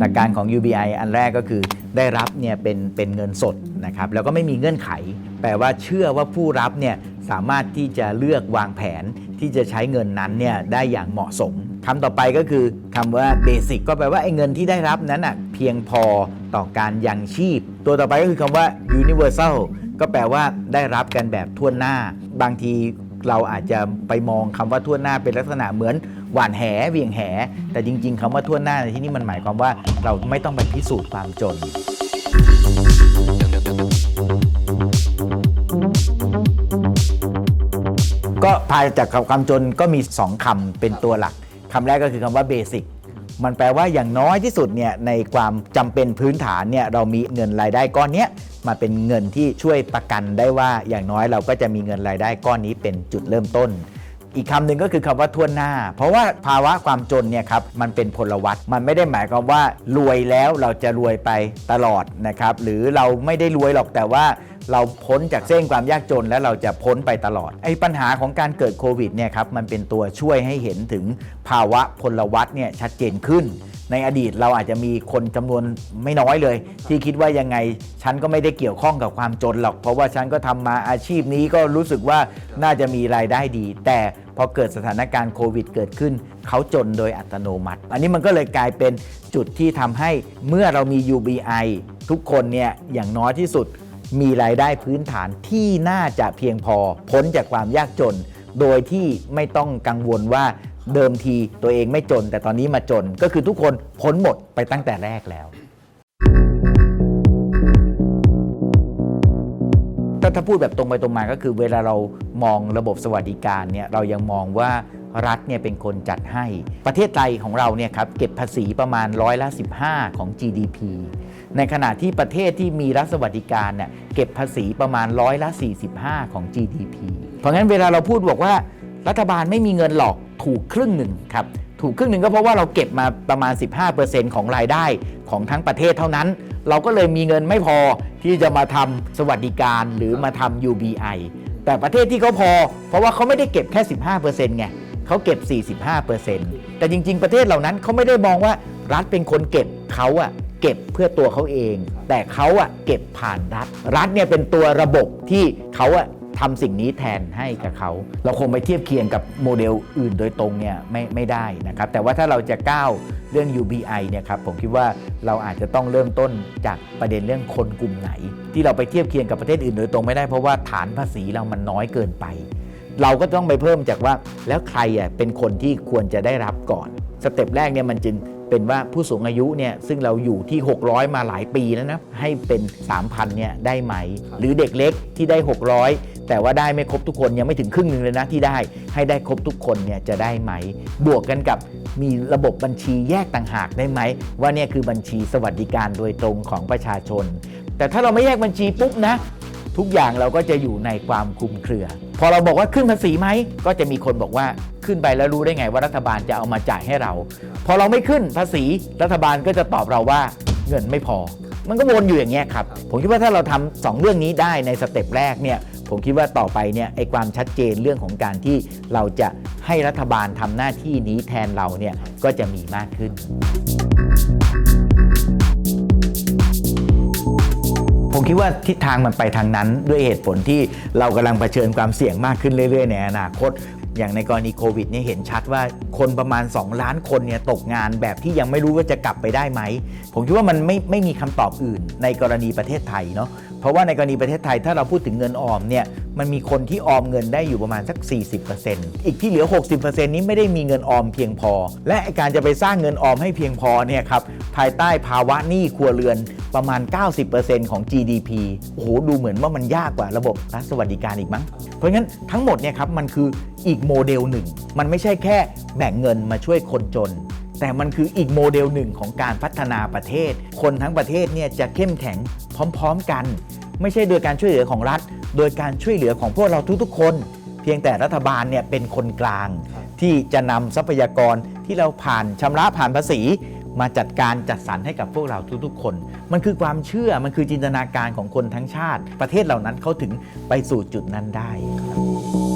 หลักการของ UBI อันแรกก็คือได้รับเนี่ยเป็นเป็นเงินสดนะครับแล้วก็ไม่มีเงื่อนไข แปลว่าเชื่อว่าผู้รับเนี่ยสามารถที่จะเลือกวางแผนที่จะใช้เงินนั้นเนี่ยได้อย่างเหมาะสมคำต่อไปก็คือคำว่า basic ก็แปลว่าไอ้เงินที่ได้รับนั้นอะเพียงพอต่อการยังชีพ ตัวต่อไปก็คือคำว่า universal ก็แปลว่าได้รับกันแบบทั่วหน้า บางทีเราอาจจะไปมองคำว่าทั่วหน้าเป็นลักษณะเหมือน หวานแหเวียงแห แต่จริง ๆคำว่าทั่วหน้าในที่นี้มันหมายความว่าเราไม่ต้องไปพิสูจน์ความจน ก็ภายจากความจนก็มี 2คำเป็นตัวหลักคำแรกก็คือคำว่าเบสิกมันแปลว่าอย่างน้อยที่สุดเนี่ยในความจำเป็นพื้นฐานเนี่ยเรามีเงินรายได้ก้อนเนี้ยมาเป็นเงินที่ช่วยประกันได้ว่าอย่างน้อยเราก็จะมีเงินรายได้ก้อนนี้เป็นจุดเริ่มต้น อีกคำหนึ่งก็คือคำว่าทั่วหน้า เพราะว่าภาวะความจนเนี่ยครับมันเป็นพลวัตมันไม่ได้หมายความว่ารวยแล้วเราจะรวยไปตลอดนะครับหรือเราไม่ได้รวยหรอกแต่ว่า เราพ้นจากเส้นความยากจนแล้วเราจะพ้นไปตลอด ไอ้ปัญหาของการเกิดโควิดเนี่ยครับมันเป็นตัวช่วยให้เห็นถึงภาวะพลวัตเนี่ยชัดเจนขึ้น ในอดีตเราอาจจะมีคนจำนวนไม่น้อยเลย ที่คิดว่ายังไงฉันก็ไม่ได้เกี่ยวข้องกับความจนหรอก เพราะว่าฉันก็ทำมาอาชีพนี้ก็รู้สึกว่าน่าจะมีรายได้ดี แต่พอเกิดสถานการณ์โควิดเกิดขึ้น เขาจนโดยอัตโนมัติ อันนี้มันก็เลยกลายเป็นจุดที่ทำให้เมื่อเรามี UBI ทุกคนเนี่ยอย่างน้อยที่สุด มีรายได้พื้นฐานที่น่าจะเพียงพอ พ้นจากความยากจน โดยที่ไม่ต้องกังวลว่าเดิมทีตัวเองไม่จน แต่ตอนนี้มาจนก็คือทุกคนพ้นหมดไปตั้งแต่แรกแล้วถ้าถ้าพูดแบบตรงไปตรงมาก็คือเวลาเรามองระบบสวัสดิการเนี่ยเรายังมองว่า รัฐเนี่ยเป็นคนจัดให้ ประเทศไทยของเราเนี่ยครับเก็บภาษีประมาณร้อยละ 15 ของ GDP ในขณะที่ประเทศที่มีรัฐสวัสดิการเนี่ยเก็บภาษีประมาณร้อยละ 45 ของ GDP เพราะงั้นเวลาเราพูดบอกว่ารัฐบาลไม่มีเงินหรอกถูกครึ่งหนึ่งครับถูกครึ่งหนึ่งก็เพราะว่าเราเก็บมาประมาณ 15%ของรายได้ของทั้งประเทศเท่านั้น เราก็เลยมีเงินไม่พอที่จะมาทำสวัสดิการหรือมาทำ UBI แต่ประเทศที่เขาพอ เพราะว่าเขาไม่ได้เก็บแค่ 15%ไง เขาเก็บ 45%แต่จริง ๆ ประเทศเหล่านั้นเขาไม่ได้มองว่ารัฐเป็นคนเก็บเขาอะเก็บเพื่อตัวเขาเอง แต่เขาอะเก็บผ่านรัฐ รัฐเนี่ยเป็นตัวระบบที่เขาอะทำสิ่งนี้แทนให้กับเขา เราคงไปเทียบเคียงกับโมเดลอื่นโดยตรงเนี่ยไม่ไม่ได้นะครับ แต่ว่าถ้าเราจะก้าวเรื่อง UBI เนี่ยครับผมคิดว่าเราอาจจะต้องเริ่มต้นจากประเด็นเรื่องคนกลุ่มไหน ที่เราไปเทียบเคียงกับประเทศอื่นโดยตรงไม่ได้เพราะว่าฐานภาษีเรามันน้อยเกินไป เราก็ต้องไปเพิ่มจากว่า แล้วใครอะเป็นคนที่ควรจะได้รับก่อน สเต็ปแรกเนี่ยมันจึงเป็นว่าผู้สูงอายุเนี่ยซึ่งเราอยู่ที่ 600 มาหลายปีแล้วนะ ให้เป็น 3,000เนี่ยได้ไหม หรือเด็กเล็กที่ได้ 600 แต่ว่าได้ไม่ครบทุกคนยังไม่ถึงครึ่งหนึ่งเลยนะที่ได้ให้ได้ครบทุกคนเนี่ยจะได้ไหม บวกกันกับมีระบบบัญชีแยกต่างหากได้ไหม ว่าเนี่ยคือบัญชีสวัสดิการโดยตรงของประชาชน แต่ถ้าเราไม่แยกบัญชีปุ๊บนะ ทุกอย่างเราก็จะอยู่ในความคุมเครือ พอเราบอกว่าขึ้นภาษีไหมก็จะมีคนบอกว่าขึ้นไปแล้วรู้ได้ไงว่ารัฐบาลจะเอามาจ่ายให้เรา พอเราไม่ขึ้นภาษีรัฐบาลก็จะตอบเราว่าเงินไม่พอ มันก็วนอยู่อย่างเงี้ยครับ ผมคิดว่าถ้าเราทำสองเรื่องนี้ได้ในสเต็ปแรกเนี่ยผมคิดว่าต่อไปเนี่ยไอ้ความชัดเจนเรื่องของการที่เราจะให้รัฐบาลทำหน้าที่นี้แทนเราเนี่ยก็จะมีมากขึ้น ผมคิดว่าทิศทางมันไปทางนั้นด้วยเหตุผลที่เรากำลังเผชิญความเสี่ยงมากขึ้นเรื่อย ๆ ในอนาคต อย่างในกรณีโควิดนี่เห็นชัดว่าคนประมาณ 2 ล้านคนเนี่ยตกงานแบบที่ยังไม่รู้ว่าจะกลับไปได้ไหม ผมคิดว่ามันไม่ไม่มีคำตอบอื่นในกรณีประเทศไทยเนาะเพราะว่าในกรณีประเทศไทยถ้าเราพูดถึงเงินออมเนี่ยมันมีคนที่ออมเงินได้อยู่ประมาณสัก 40%อีกที่เหลือ 60%นี้ไม่ได้มีเงินออมเพียงพอ และการจะไปสร้างเงินออมให้เพียงพอเนี่ยครับภายใต้ภาวะหนี้ครัวเรือนประมาณ 90%ของ GDP โอ้โหดูเหมือนว่ามันยากกว่าระบบรัฐสวัสดิการอีกมั้ง เพราะงั้นทั้งหมดเนี่ยครับมันคืออีกโมเดลหนึ่ง มันไม่ใช่แค่แบ่งเงินมาช่วยคนจน แต่มันคืออีกโมเดลหนึ่งของการพัฒนาประเทศ คนทั้งประเทศเนี่ยจะเข้มแข็งพร้อม ๆ กัน ไม่ใช่โดยการช่วยเหลือของรัฐ โดยการช่วยเหลือของพวกเราทุกๆ คน เพียงแต่รัฐบาลเนี่ยเป็นคนกลาง ที่จะนำทรัพยากรที่เราผ่านชำระผ่านภาษี มาจัดการจัดสรรให้กับพวกเราทุกๆ คน มันคือความเชื่อมันคือจินตนาการของคนทั้งชาติ ประเทศเหล่านั้นเขาถึงไปสู่จุดนั้นได้ครับ